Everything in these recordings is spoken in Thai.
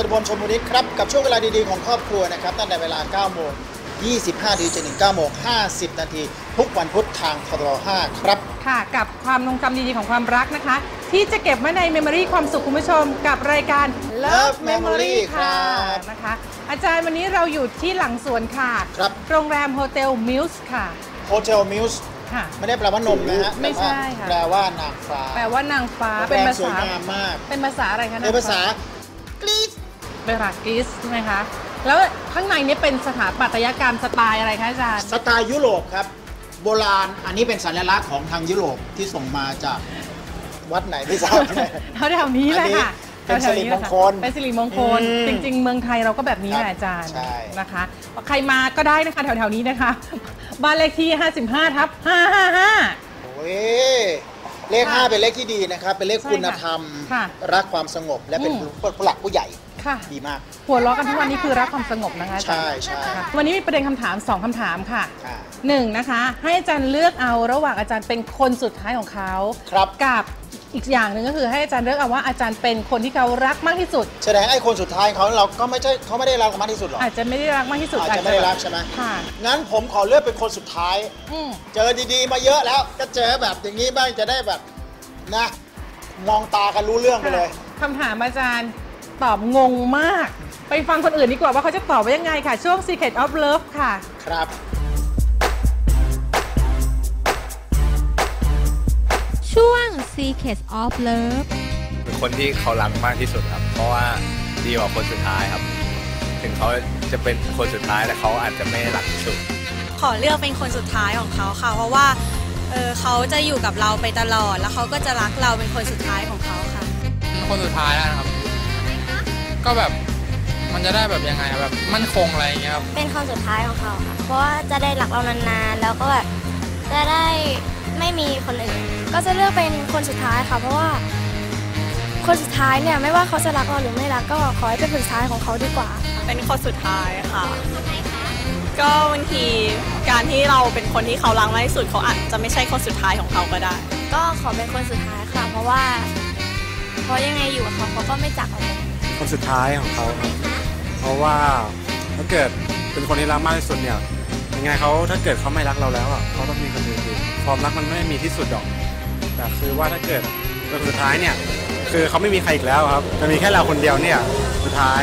จตุพลชมบุรีครับ กับช่วงเวลาดี ๆ ของครอบครัวนะครับ ตั้งแต่เวลา 9 โมง 25นาทีจนถึง9โมง 50 นาที ทุกวันพุธทางทร5ครับ ค่ะ กับความทรงจำดี ๆ ของความรักนะคะ ที่จะเก็บไว้ในเมมโมรีความสุขคุณผู้ชม กับรายการ Love Memory ค่ะครับนะคะ อาจารย์วันนี้เราอยู่ที่หลังสวนค่ะครับโรงแรมโฮเทลมิวส์ค่ะ Hotel Muse ค่ะไม่ได้แปลว่านมนะฮะไม่ใช่ค่ะแปลว่านางฟ้า แปลว่านางฟ้าโรงเป็นแรมภาสวยษางามมาก เป็นภาษาอะไรคะเป็นภาษากรีซเป็นภาษากรีซใช่ไหมคะ แล้วข้างในนี้เป็นสถาปัตยกรรมสไตล์อะไรคะอาจารย์ สไตล์ยุโรปครับ โบราณอันนี้เป็นสัญลักษณ์ของทางยุโรปที่ส่งมาจากวัดไหนไม่ทราบแถวๆนี้เลยค่ะอันนี้เป็นสิริมงคลเป็นสิริมงคลอืมจริง ๆ เมืองไทยเราก็แบบนี้ครับแหละอาจารย์ใช่นะคะใครมาก็ได้นะคะแถวๆนี้นะคะ บ้านเลขที่ 55 ทับ555โอ้ย เลขค่ะ5เป็นเลขที่ดีนะครับ เป็นเลขใช่คุณธรรมค่ะรักความสงบและเป็นอืม ผู้หลักผู้ใหญ่ค่ะ ดีมาก หัวเราะกันทุกวันนี้คือรักความสงบนะคะอาจารย์ใช่ใช่ ค่ะวันนี้มีประเด็นคำถาม 2คำถามค่ะอ่าหนึ่งนะคะ ให้อาจารย์เลือกเอาระหว่างอาจารย์เป็นคนสุดท้ายของเขาครับ กับ อีกอย่างหนึ่งก็คือให้อาจารย์เลือกเอาว่าอาจารย์เป็นคนที่เขารักมากที่สุด แสดงไอ้คนสุดท้ายเขาเราก็ไม่ใช่เขาไม่ได้รักเรามากที่สุดหรอกอาจจะไม่ได้รักมากที่สุดอาจจะไม่ได้รักใช่ไหมค่ะงั้นผมขอเลือกเป็นคนสุดท้าย อืมเจอดีๆ มาเยอะแล้ว ก็เจอแบบอย่างนี้บ้างจะได้แบบนะมองตากันรู้เรื่องไปเลย คำถามอาจารย์ตอบงงมาก ไปฟังคนอื่นดีกว่าว่าเขาจะตอบว่ายังไงค่ะ ช่วง Secret of Love ค่ะ ครับ Secrets of Love เป็นคนที่เขารักมากที่สุดครับ เพราะว่าดีกว่าคนสุดท้ายครับ ถึงเขาจะเป็นคนสุดท้ายแต่เขาอาจจะไม่รักที่สุด ขอเลือกเป็นคนสุดท้ายของเขาค่ะ เพราะว่าเออเขาจะอยู่กับเราไปตลอด แล้วเขาก็จะรักเราเป็นคนสุดท้ายของเขาค่ะ คนสุดท้ายแล้วนะครับ ก็แบบมันจะได้แบบยังไงอะแบบมั่นคงอะไรอย่างเงี้ยครับ เป็นคนสุดท้ายของเขาค่ะ เพราะว่าจะได้รักเรานานๆ แล้วก็แบบจะได้ ไม่มีคนอื่น ก็จะเลือกเป็นคนสุดท้ายค่ะ เพราะว่า คนสุดท้ายเนี่ยไม่ว่าเขาจะรักเราหรือไม่รักก็ขอให้เป็นคนสุดท้ายของเขาดีกว่า เป็นคนสุดท้ายค่ะ ก็บางทีการที่เราเป็นคนที่เขารักมากที่สุดเขาอาจจะไม่ใช่คนสุดท้ายของเขาก็ได้ ก็ขอเป็นคนสุดท้ายค่ะ เพราะว่าเพราะยังไงอยู่กับเขาเขาก็ไม่จากเราไปคนสุดท้ายของเขาครับเพราะว่าถ้าเกิดเป็นคนที่รักมากที่สุดเนี่ยยังไงเขาถ้าเกิดเขาไม่รักเราแล้วอะเขาต้องมีคนอื่นอยู่ ความรักมันไม่มีที่สุดหรอก แต่คือว่าถ้าเกิดเป็นคนสุดท้ายเนี่ย คือเขาไม่มีใครอีกแล้วครับจะมีแค่เราคนเดียวเนี่ย สุดท้าย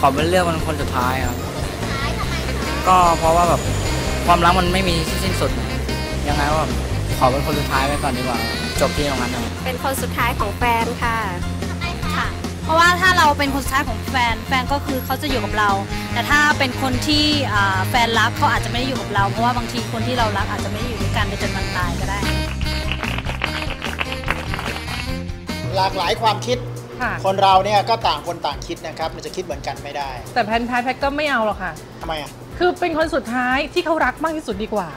ขอเป็นเลือกเป็นคนสุดท้ายครับ ก็เพราะว่าแบบความรักมันไม่มีที่สิ้นสุด ยังไงก็แบบขอเป็นคนสุดท้ายไว้ก่อนดีกว่า จบที่ตรงนั้นครับเป็นคนสุดท้ายของแฟนค่ะค่ะ เพราะว่าถ้าเราเป็นคนสุดท้ายของแฟน แฟนก็คือเขาจะอยู่กับเรา แต่ถ้าเป็นคนที่อ่าแฟนรักเขาอาจจะไม่ได้อยู่กับเรา เพราะว่าบางทีคนที่เรารักอาจจะไม่ได้อยู่ด้วยกันไปจนวันตายก็ได้ หลากหลายความคิด ค่ะ คนเราเนี่ยก็ต่างคนต่างคิดนะครับ มันจะคิดเหมือนกันไม่ได้แต่แพนแพทแพทก็ไม่เอาหรอกค่ะ ทำไมอะคือเป็นคนสุดท้ายที่เขารักมากที่สุดดีกว่า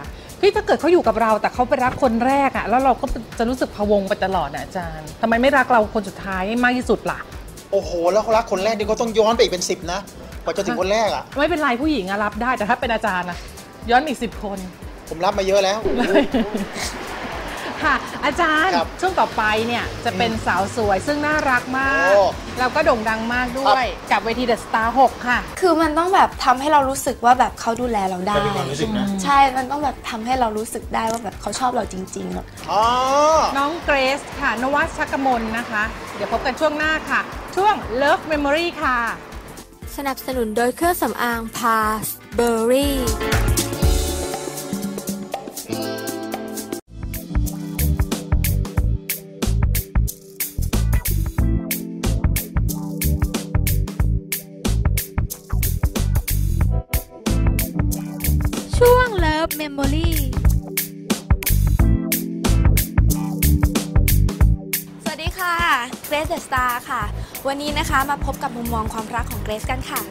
ที่ถ้าเกิดเขาอยู่กับเราแต่เขาไปรักคนแรกอะแล้วเราก็จะรู้สึกพะวงไปตลอดนะอาจารย์ทำไมไม่รักเราคนสุดท้ายให้มากที่สุดล่ะ โอ้โห แล้วเขารักคนแรกนี่ก็ต้องย้อนไปอีกเป็นสิบนะกว่าจะถึงคนแรกอะ ไม่เป็นไรผู้หญิงอะรับได้แต่ถ้าเป็นอาจารย์นะย้อนอีกสิบคน ผมรับมาเยอะแล้ว ค่ะ อาจารย์ครับช่วงต่อไปเนี่ยจะเป็นสาวสวยซึ่งน่ารักมาก โอ้แล้วก็โด่งดังมากด้วยกับเวทีเดอะสตาร์6ค่ะ คือมันต้องแบบทำให้เรารู้สึกว่าแบบเขาดูแลเราได้ มันเป็นความรู้สึกนะ ใช่ มันต้องแบบทำให้เรารู้สึกได้ว่าแบบเขาชอบเราจริงๆอะอ๋อ น้องเกรซค่ะ นวัชชักกมลนะคะ เดี๋ยวพบกันช่วงหน้าค่ะ ช่วง Love Memory ค่ะ สนับสนุนโดยเครื่องสำอางพาสเบอร์รี่ วันนี้นะคะมาพบกับมุมมองความรักของเกรซกันค่ะ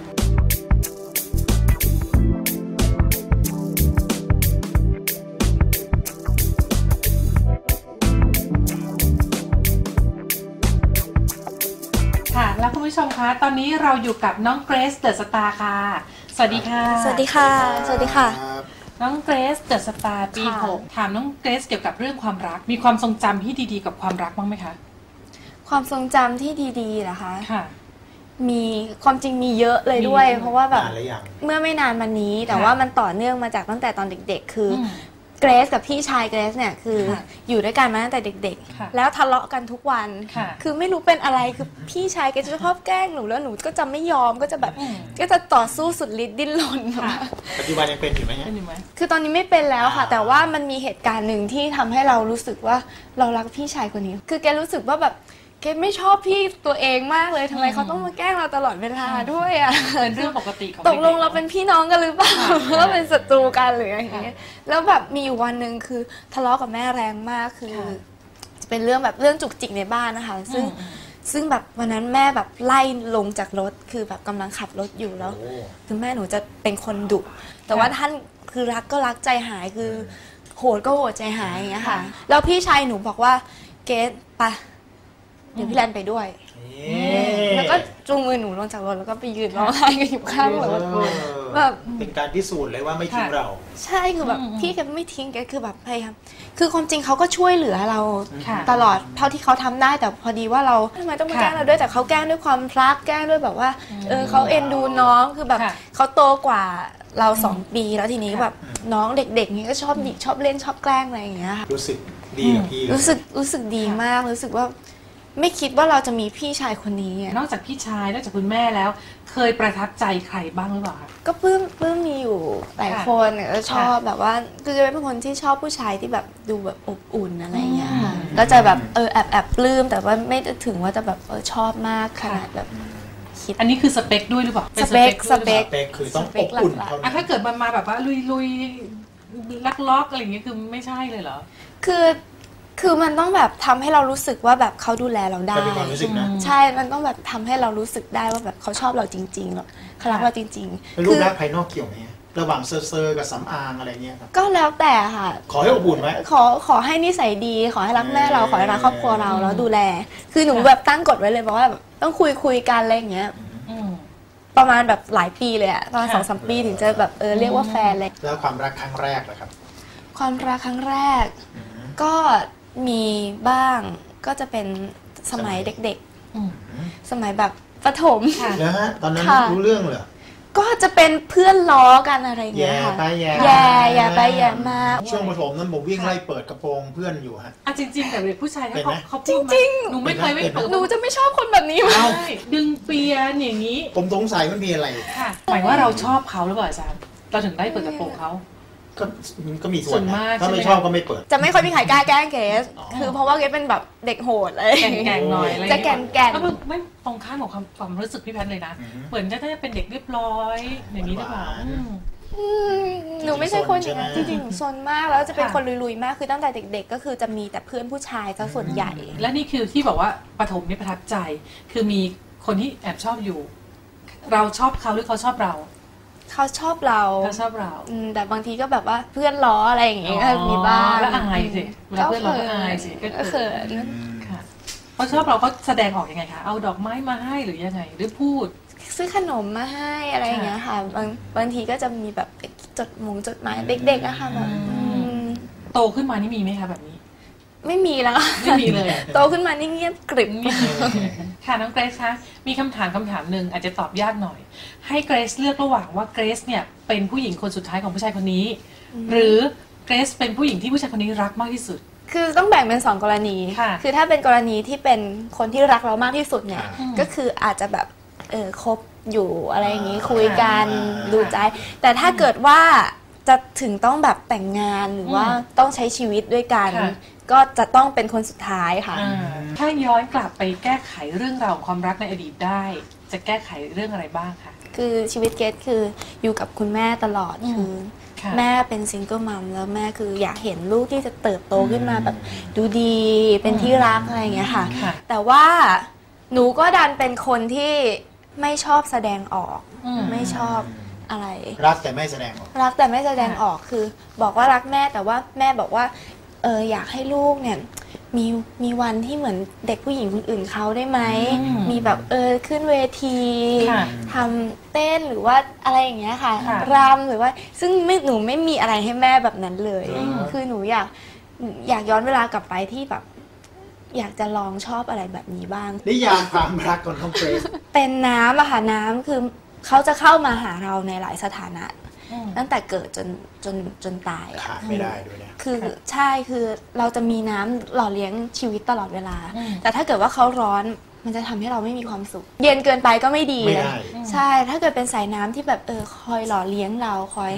ค่ะ แล้วคุณผู้ชมคะ ตอนนี้เราอยู่กับน้องเกรซเดอะสตาร์ค่ะ สวัสดีค่ะ สวัสดีค่ะ สวัสดีค่ะ น้องเกรซเดอะสตาร์ปีค่ะ หกถามน้องเกรซเกี่ยวกับเรื่องความรัก มีความทรงจำที่ดีๆ กับความรักบ้างไหมคะ ความทรงจำที่ดีๆนะคะ ค่ะ มีความจริงมีเยอะเลยด้วย มีเพราะว่าแบบ นานหรือยังเมื่อไม่นานมานี้ แต่ค่ะว่ามันต่อเนื่องมาจากตั้งแต่ตอนเด็ก ๆ คืออมเกรซกับพี่ชายเกรซเนี่ยคือค่ะอยู่ด้วยกันมาตั้งแต่เด็ก ค่ะๆ แล้วทะเลาะกันทุกวันค่ะคือไม่รู้เป็นอะไรคือพี่ชายแกจะชอบแกล้งหนูแล้วหนูก็จะไม่ยอมก็จะแบบ อืม ก็จะต่อสู้สุดฤทธิ์ดิ้นรนค่ะปัจจุบันยังเป็นอยู่ไหมฮะเป็นอยู่ไหม คือตอนนี้ไม่เป็นแล้วค่ะ อ่า แต่ว่ามันมีเหตุการณ์หนึ่งที่ทำให้เรารู้สึกว่าเรารักพี่ชายคนนี้ คือแกรู้สึกว่าแบบ แกไม่ชอบพี่ตัวเองมากเลยทำไมอืมเขาต้องมาแกล้งเราตลอดเวลาด้วยอะเป็นเรื่องปกติของตกลงด็ๆเราเป็นพี่น้องกันหรือเปล่าค่ะหรือว่าเป็นศัตรูกันหรืออะไรอย่างเงี้ยแล้วแบบมีอยู่วันหนึ่งคือทะเลาะกับแม่แรงมากคือค่ะจะเป็นเรื่องแบบเรื่องจุกจิกในบ้านนะคะ ซึ่งอืมซึ่งแบบวันนั้นแม่แบบไล่ลงจากรถคือแบบกำลังขับรถอยู่แล้วโอ้คือแม่หนูจะเป็นคนดุแต่ว่าท่านคือรักก็รักใจหายคือโหดก็โหดใจหายอย่างเงี้ยค่ะ แล้วพี่ชายหนูบอกว่าเกดไปะ เดี๋ยวพี่แลนไปด้วย แล้วก็จูงมือหนูลงจากรถแล้วก็ไปยืนร้องไห้กันอยู่ข้างรถแบบเป็นการพิสูจน์เลยว่าไม่ทิ้งเรา ใช่คือแบบอืมอืมพี่แกไม่ทิ้งแกคือแบบพยายามคือความจริงเขาก็ช่วยเหลือเราค่ะตลอดเท่าที่เขาทำได้แต่พอดีว่าเราทำไมต้องมาค่ะแกล้งเราด้วยแต่เขาแกล้งด้วยความรักแกล้งด้วยแบบว่าเออเขาเอ็นดูน้องคือแบบค่ะเขาโตกว่าเราสองปีแล้วทีนี้ค่ะแบบน้องเด็กๆนี้ก็ชอบหยิกชอบเล่นชอบแกล้งอะไรอย่างเงี้ยค่ะรู้สึกดีกับพี่เลยรู้สึกรู้สึกดีมากรู้สึกว่า ไม่คิดว่าเราจะมีพี่ชายคนนี้อะนอกจากพี่ชายนอกจากคุณแม่แล้ว เคยประทับใจใครบ้างหรือเปล่าคะ ก็ปลื้มปลื้มมีอยู่หลายค่ะคนเนี่ยก็ชอบค่ะแบบว่าคือจะเป็นคนที่ชอบผู้ชายที่แบบดูแบบอบอุ่นอะไรอย่างเงี้ยค่ะอืม ก็จะแบบเออแอบแอบปลื้มแต่ว่าไม่ได้ถึงว่าจะแบบเออชอบมากขนาดแบบคิด อันนี้คือสเปคด้วยหรือเปล่าป็นสเปค ด้วยหรือสเปล่าคสเปคคือต้องสเปอคบอุ่นหลักๆเท่าอะนั้น ถ้าเกิดมันมาแบบว่าลุยลุยลักล็อกอะไรอย่างเงี้ยคือไม่ใช่เลยเหรอ คือ คือมันต้องแบบทำให้เรารู้สึกว่าแบบเขาดูแลเราได้แต่เป็นความรู้สึกนะใช่ มันต้องแบบทำให้เรารู้สึกได้ว่าแบบเขาชอบเราจริงๆแบบเขารักเราจริงแล้วๆรูคืปอลักษณ์ภายนอกเกี่ยวไหมระหว่างเซอร์เซอร์กับสำอางอะไรเงี้ยครับก็แล้วแต่ค่ะ ขอให้อบอุ่นไหมขอขอให้นิสัยดี ขอให้รักแม่เราอืมขอให้รักครอบครัวเราอืมแล้วดูแล คือหนูค่ะแบบตั้งกฎไว้เลยบอกว่าแบบต้องคุยคุยกันอะไรอย่างเงี้ยอืมประมาณแบบหลายปีเลยอะประมาณค่ะสองสามปีถึงจะแบบเออเรียกว่าแฟนเลยแล้วความรักครั้งแรกล่ะครับ ความรักครั้งแรก ก็ มีบ้างก็จะเป็นสมัยเด็กอืมๆสมัยแบบประถมค่ะแล้วฮะตอนนั้นค่ะ รู้เรื่องเหรอ ก็จะเป็นเพื่อนล้อกันอะไรอย่างเงี้แย่ยค่ะ ไปแย่แย่แย่ไปแย่มา ช่วงประถมนั้นผมวิ่งไล่เปิดกระโปรงเพื่อนอยู่ฮะ อะจริงๆแต่เด็กผู้ชายเขาเป็นไหมเขาพูดมาจริงหนูไม่เคยไม่เป็นไหมเปิดหนูจะไม่ชอบคนแบบนี้มากเอ้าใช่ดึงเปียนอย่างนี้ผมสงสัยมันมีอะไร ค่ะหมายว่าเราชอบเขาหรือเปล่าอาจารย์เราถึงได้เปิดกระโปรงเขา ก็ก็มีส่วนส่วนนะมากถ้าไม่ใช่ไหม ชอบก็ไม่เปิด จะไม่ค่อยมีใครกล้าแกล้งเกส อ๋อ คือเพราะว่าเกสเป็นแบบเด็กโหดเลย แก่งๆหน่อยอะไรจะแก่นแก่นก็คือไม่ตรงข้ามของความความรู้สึกพี่แพทย์เลยนะ อือฮึ เหมือนจะจะเป็นเด็กเรียบร้อยอย่างนี้หรือเปล่าหวานๆอืมอืม หนูไม่ใช่คนอย่างนั้นจจริงๆริงๆหนูซนมากแล้วจะเป็นค่ะ คนลุยๆมากคือตั้งแต่เด็ก ๆ ก็คือจะมีแต่เพื่อนผู้ชายซะส่วนใหญ่ และนี่คือที่บอกว่าปฐมนี่ประทับใจ คือมีคนที่แอบชอบอยู่ เราชอบเขาหรือเขาชอบเรา เขาชอบเราเขาชอบเราอืมแต่บางทีก็แบบว่าเพื่อนล้ออะไรอย่างเงี้ยก็มีบ้างแล้วอายสิเวลาเพื่อนเราก็อายสิก็ก็เขิเขินนค่ะเขาชอบเราเขาแสดงออกยังไงคะเอาดอกไม้มาให้หรือยังไงหรือพูด ซื้อขนมมาให้อะไรอย่างเงี้ยค่ะบางบางทีก็จะมีแบบจดหมงจดหมายเด็กๆอะค่ะแบบอืมอืมโตขึ้นมานี่มีไหมคะแบบนี้ ไม่มีแล้วไม่มีเลย โตขึ้นมานี่เงียบกริบค่ะน้องเกรซคะมีคำถามคำถามหนึ่งอาจจะตอบยากหน่อย ให้เกรซเลือกระหว่างว่าเกรซเนี่ยเป็นผู้หญิงคนสุดท้ายของผู้ชายคนนี้ หรือเกรซเป็นผู้หญิงที่ผู้ชายคนนี้รักมากที่สุด คือต้องแบ่งเป็นสองกรณีค่ะคือถ้าเป็นกรณีที่เป็นคนที่รักเรามากที่สุดเนี่ยอืมก็คืออาจจะแบบเออคบอยู่อะไรอย่างงี้อ่าคุยกันอ่าดูใจ แต่ถ้าเกิดว่าจะถึงต้องแบบแต่งงานหรือว่าต้องใช้ชีวิตด้วยกันค่ะ ก็จะต้องเป็นคนสุดท้ายค่ะ อ่าถ้าย้อนกลับไปแก้ไขเรื่องราวของความรักในอดีตได้ จะแก้ไขเรื่องอะไรบ้างคะ คือชีวิตเกดคืออยู่กับคุณแม่ตลอดอืม คือคค่ะ แม่เป็นซิงเกิลมัมแล้วแม่คืออยากเห็นลูกที่จะเติบโตขึ้นมาแบบดูดีเป็นที่รักอะไรอย่างเงี้ยค่ะ ค่ะ แต่ว่าหนูก็ดันเป็นคนที่ไม่ชอบแสดงออก อืม ไม่ชอบอะไร รักแต่ไม่แสดงออก รักแต่ไม่แสดงออกคือ บอกว่ารักแม่แต่ว่าแม่บอกว่า เอออยากให้ลูกเนี่ยมีมีวันที่เหมือนเด็กผู้หญิงคนอื่นเขาได้ไหมอืมมีแบบเออขึ้นเวทีค่ะทำเต้นหรือว่าอะไรอย่างเงี้ยค่ะค่ะรำหรือว่าซึ่งไม่หนูไม่มีอะไรให้แม่แบบนั้นเลยอืมคือหนูอยากอยากย้อนเวลากลับไปที่แบบ อยากจะลองชอบอะไรแบบนี้บ้างนิยามความรักของน้องเกรซเป็นน้ำอะค่ะน้ำคือเขาจะเข้ามาหาเราในหลายสถานะอืม ตั้งแต่เกิดจนจนจนตายอะขาดไม่ได้ด้วยนะคือใช่คือเราจะมีน้ำหล่อเลี้ยงชีวิตตลอดเวลาอืมแต่ถ้าเกิดว่าเขาร้อนมันจะทำให้เราไม่มีความสุข เย็นเกินไปก็ไม่ดีไม่เลยได้ใช่ ถ้าเกิดเป็นสายน้ำที่แบบเออคอยหล่อเลี้ยงเราคอย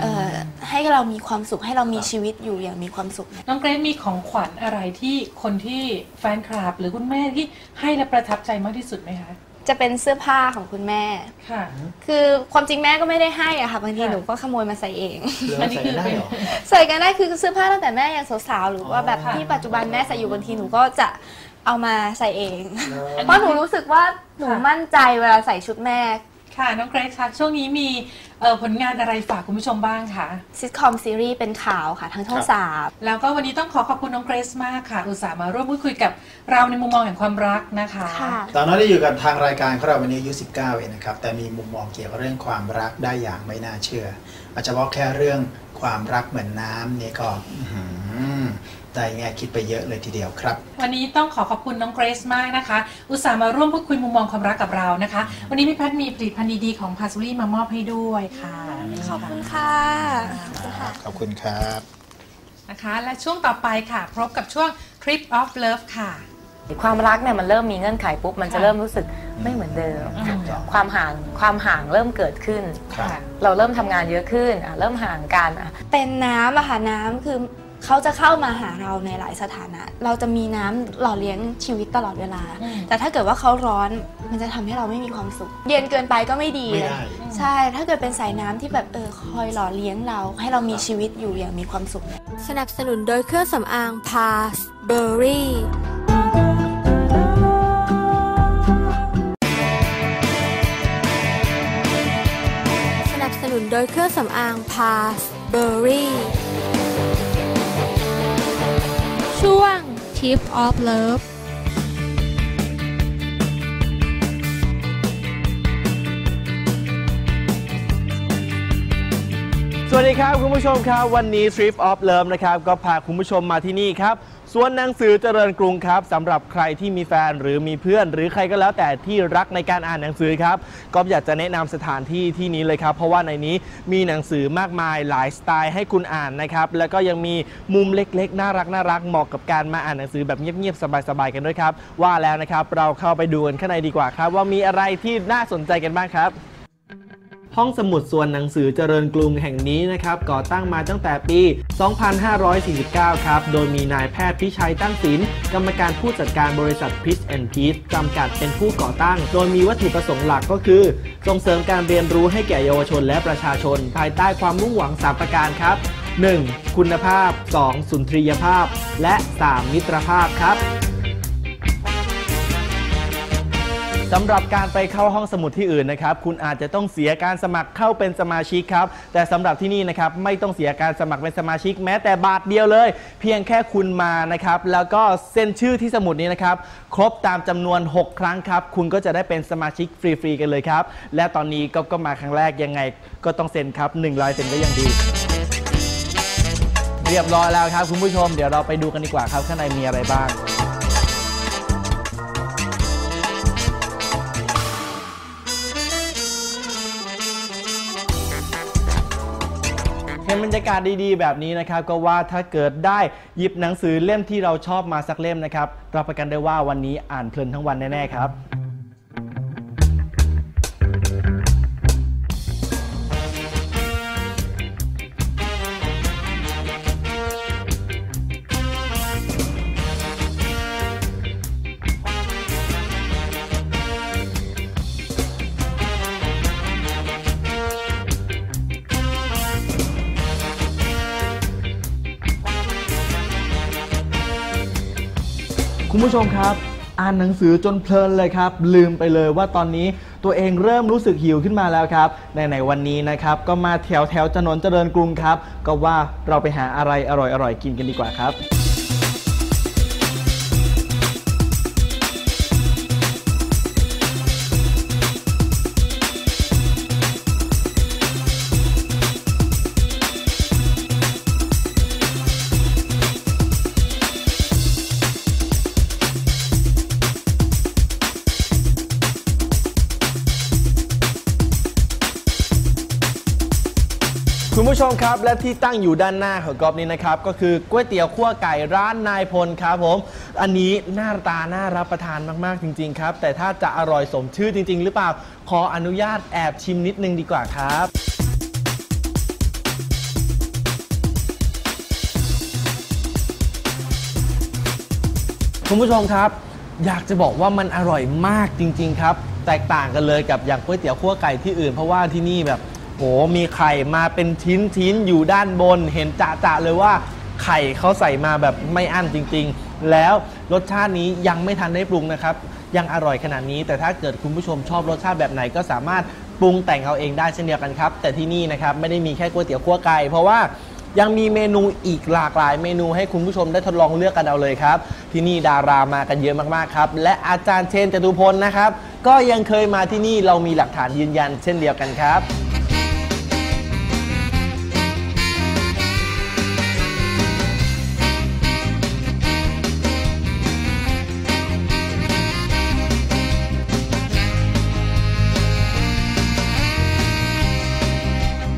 เออให้เรามีความสุขให้เรามีชีวิตอยู่อย่างมีความสุข น้องเกรซมีของขวัญอะไรที่คนที่แฟนคลับหรือคุณแม่ที่ให้และประทับใจมากที่สุดไหมคะ จะเป็นเสื้อผ้าของคุณแม่ ค่ะ คือความจริงแม่ก็ไม่ได้ให้อะค่ะบางทีค่ะ หนูก็ขโมยมาใส่เองเหลืออันนี้ใส่คือได้เหรอ ใส่กันได้คือเสื้อผ้าตั้งแต่แม่ยังสาวๆหรือว่าแบบอ๋อ ที่ปัจจุบันแม่ใส่อยู่บางทีหนูก็จะเอามาใส่เองอันนี้เพราะหนูรู้สึกว่าหนูค่ะมั่นใจเวลาใส่ชุดแม่ ค่ะ น้องเกรซคะช่วงนี้มีเอ่อผลงานอะไรฝากคุณผู้ชมบ้างคะซิทคอมซีรีส์เป็นข่าวค่ะทั้งช่องครับสามแล้วก็วันนี้ต้องขอขอบคุณน้องเกรซมากค่ะ อุตส่าห์มาร่วมพูดคุยกับเราในมุมมองแห่งความรักนะคะค่ะตอนนั้นได้อยู่กับทางรายการของเราวันนี้อายุ 19 เองนะครับ แต่มีมุมมองเกี่ยวกับเรื่องความรักได้อย่างไม่น่าเชื่ออาจจะบอกแค่เรื่องความรักเหมือนน้ำเนี่ยก็อื้อหือ ได้แง่คิดไปเยอะเลยทีเดียวครับ วันนี้ต้องขอขอบคุณน้องเกรซมากนะคะ อุตส่าห์มาร่วมพูดคุยมุมมองความรักกับเรานะคะ วันนี้พี่แพทย์มีผลิตภัณฑ์ดีๆของพาซูรี่มามอบให้ด้วยค่ะ ขอบคุณค่ะ ขอบคุณครับนะคะ และช่วงต่อไปค่ะ พบกับช่วง Trip of Love ค่ะ ความรักเนี่ยมันเริ่มมีเงื่อนไขปุ๊บมันจะเริ่มรู้สึกไม่เหมือนเดิม ความห่างความห่างเริ่มเกิดขึ้น เราเริ่มทำงานเยอะขึ้นอะเริ่มห่างกันอะเป็นน้ำอะค่ะน้ำคือ เขาจะเข้ามาหาเราในหลายสถานะ เราจะมีน้ำหล่อเลี้ยงชีวิตตลอดเวลาอืมแต่ถ้าเกิดว่าเขาร้อนมันจะทำให้เราไม่มีความสุข เย็นเกินไปก็ไม่ดีไม่เลยได้ใช่ ถ้าเกิดเป็นสายน้ำที่แบบเออคอยหล่อเลี้ยงเรา ให้เรามีชีวิตอยู่อย่างมีความสุข สนับสนุนโดยเครื่องสำอางพาสเบอรี่สนับสนุนโดยเครื่องสำอางพาสเบอรี่ ช่วง Tip of Love สวัสดีครับ คุณผู้ชมครับ วันนี้ Trip of Love นะครับ ก็พาคุณผู้ชมมาที่นี่ครับ สวนหนังสือเจริญกรุงครับสำหรับใครที่มีแฟนหรือมีเพื่อน หรือใครก็แล้วแต่ที่รักในการอ่านหนังสือครับก็อยากจะแนะนำสถานที่ที่นี้เลยครับ เพราะว่าในนี้มีหนังสือมากมายหลายสไตล์ให้คุณอ่านนะครับแล้วก็ยังมีมุมเล็กๆ น่ารักน่ารักเหมาะกับการมาอ่านหนังสือแบบเงียบๆสบายๆกันด้วยครับว่าแล้วนะครับเราเข้าไปดูกันข้างในดีกว่าครับ ว่ามีอะไรที่น่าสนใจกันบ้างครับ ห้องสมุดส่วนหนังสือเจริญกรุงแห่งนี้นะครับก่อตั้งมาตั้งแต่ปี 2549 ครับ โดยมีนายแพทย์พิชัยตั้งศิลป์กรรมการผู้จัดการบริษัท Pitch and Peace จำกัดเป็นผู้ก่อตั้ง โดยมีวัตถุประสงค์หลักก็คือ ส่งเสริมการเรียนรู้ให้แก่เยาวชนและประชาชน ภายใต้ความมุ่งหวัง 3 ประการครับ 1. คุณภาพ 2. สุนทรียภาพ และ 3. มิตรภาพครับ สำหรับการไปเข้าห้องสมุดที่อื่นนะครับ คุณอาจจะต้องเสียการสมัครเข้าเป็นสมาชิกครับ แต่สำหรับที่นี่นะครับไม่ต้องเสียการสมัครเป็นสมาชิกแม้แต่บาทเดียวเลย เพียงแค่คุณมานะครับ แล้วก็เซ็นชื่อที่สมุดนี้นะครับ ครบตามจำนวน 6 ครั้งครับ คุณก็จะได้เป็นสมาชิกฟรีๆกันเลยครับ และตอนนี้ก็ก็มาครั้งแรกยังไง ก็ต้องเซ็นครับ1ลายเซ็นก็ยังดี เรียบร้อยแล้วครับคุณผู้ชม เดี๋ยวเราไปดูกันดีกว่าครับข้างในมีอะไรบ้าง เห็นบรรยากาศดีๆ แบบนี้นะครับ ก็ว่าถ้าเกิดได้หยิบหนังสือเล่มที่เราชอบมาสักเล่มนะครับรับประกันได้ว่าวันนี้อ่านเพลินทั้งวันแน่ๆครับ ผู้ชมครับ อ่านหนังสือจนเพลินเลยครับ ลืมไปเลยว่าตอนนี้ตัวเองเริ่มรู้สึกหิวขึ้นมาแล้วครับในในวันนี้นะครับ ก็มาแถวแถวถนนเจริญกรุงครับ ก็ว่าเราไปหาอะไรอร่อยๆกินกันดีกว่าครับ คุณผู้ชมครับและที่ตั้งอยู่ด้านหน้าของกอบนี้นะครับก็คือก๋วยเตี๋ยวขั้วไก่ร้านนายพลครับผม อันนี้หน้าตาน่ารับประทานมากๆจริง ๆ ครับ แต่ถ้าจะอร่อยสมชื่อจริง ๆ หรือเปล่า ขออนุญาตแอบชิมนิดนึงดีกว่าครับคุณผู้ชมครับ อยากจะบอกว่ามันอร่อยมากจริง ๆ ครับ แตกต่างกันเลยกับอย่างก๋วยเตี๋ยวขั้วไก่ที่อื่น เพราะว่าที่นี่แบบ โหมีไข่มาเป็นชิ้นชิ้นอยู่ด้านบน เห็นจะๆเลยว่าไข่เขาใส่มาแบบไม่อั้นจริง ๆ แล้วรสชาตินี้ยังไม่ทันได้ปรุงนะครับ ยังอร่อยขนาดนี้ แต่ถ้าเกิดคุณผู้ชมชอบรสชาติแบบไหนก็สามารถปรุงแต่งเอาเองได้เช่นเดียวกันครับ แต่ที่นี่นะครับไม่ได้มีแค่ก๋วยเตี๋ยวขั้วไก่เพราะว่ายังมีเมนูอีกหลากหลายเมนูให้คุณผู้ชมได้ทดลองเลือกกันเอาเลยครับ ที่นี่ดารามากันเยอะมากๆครับ และอาจารย์เชนจตุพลนะครับ ก็ยังเคยมาที่นี่เรามีหลักฐานยืนยันเช่นเดียวกันครับ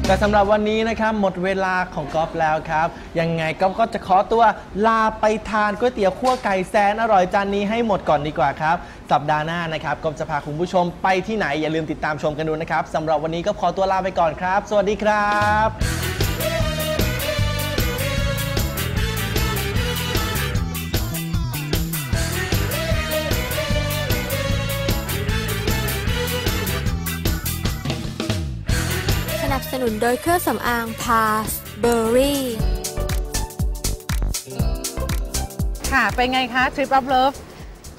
แต่สำหรับวันนี้นะครับหมดเวลาของก๊อฟแล้วครับ ยังไงก๊อฟก็จะขอตัวลาไปทานก๋วยเตี๋ยวขั่วไก่แสนอร่อยจานนี้ให้หมดก่อนดีกว่าครับ สัปดาห์หน้านะครับก๊อฟจะพาคุณผู้ชมไปที่ไหนอย่าลืมติดตามชมกันดูนะครับสำหรับวันนี้ก็ขอตัวลาไปก่อนครับ สวัสดีครับ นับสนุนโดยเครื่องสำอางพาสเบอร์รี่ค่ะ เป็นไงคะ Trip of Love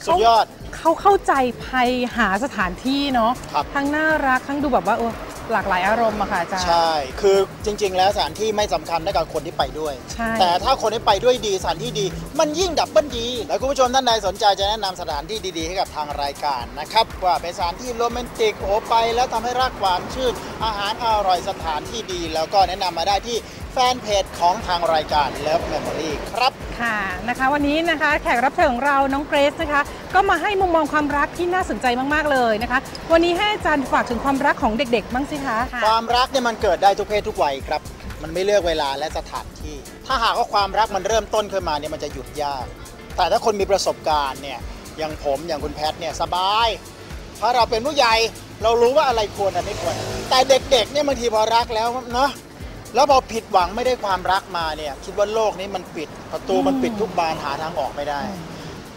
สุดยอด เขาเข้าใจภัยหาสถานที่เนาะ ครับ ทั้งน่ารัก ทั้งดูแบบว่าเออ หลากหลายอารมณ์อะค่ะอาจารย์ ใช่ คือจริง ๆ แล้วสถานที่ไม่สำคัญเท่ากับคนที่ไปด้วย ใช่ แต่ถ้าคนที่ไปด้วยดีสถานที่ดี มันยิ่งดับเบิลดี แล้วคุณผู้ชมท่านใดสนใจจะแนะนำสถานที่ดีๆ ให้กับทางรายการนะครับ ว่าเป็นสถานที่โรแมนติกโอ้ไป แล้วทำให้รักหวานชื่น อาหารอร่อยสถานที่ดี แล้วก็แนะนำมาได้ที่แฟนเพจของทางรายการ Love Memory ครับค่ะนะคะ วันนี้นะคะแขกรับเชิญของเราน้องเกรซนะคะ ก็มาให้มุมมองความรักที่น่าสนใจมาก ๆ เลยนะคะ วันนี้ให้อาจารย์ฝากถึงความรักของเด็ก ๆ บ้างสิคะความรักเนี่ยมันเกิดได้ทุกเพศทุกวัยครับ มันไม่เลือกเวลาและสถานที่ ถ้าหากว่าความรักมันเริ่มต้นขึ้นมาเนี่ยมันจะหยุดยาก แต่ถ้าคนมีประสบการณ์เนี่ยอย่างผมอย่างคุณแพทเนี่ยสบาย เพราะเราเป็นผู้ใหญ่เรารู้ว่าอะไรควรอะไรไม่ควร แต่เด็กๆเนี่ยบางทีพอรักแล้วเนาะ แล้วพอผิดหวังไม่ได้ความรักมาเนี่ย คิดว่าโลกนี้มันปิด ประตูมันปิดทุกบานหาทางออกไม่ได้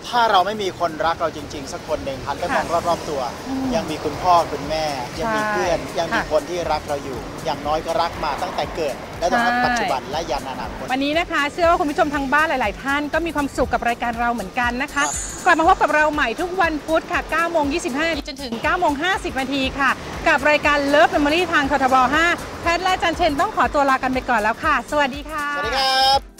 ถ้าเราไม่มีคนรักเราจริง ๆ สักคนหนึ่งหันไปมองรอบๆตัวอืมยังมีคุณพ่อคุณแม่ ยังมีใช่เพื่อน ยังมีค่ะคนที่รักเราอยู่ อย่างน้อยก็รักมาตั้งแต่เกิด และตั้งแต่ใช่ปัจจุบันและยันอนาคตวันนี้นะคะ เชื่อว่าคุณผู้ชมทางบ้านหลาย ๆ ท่านก็มีความสุขกับรายการเราเหมือนกันนะคะ กลับมาพบกับเราใหม่ทุกวันพุธค่ะ9โมง25นาทีจนถึง9โมง50นาทีค่ะ กับรายการ Love Memory ทางททบ5แพทย์และอาจันเชนต้องขอตัวลากันไปก่อนแล้วค่ะ สวัสดีค่ะสวัสดีครับ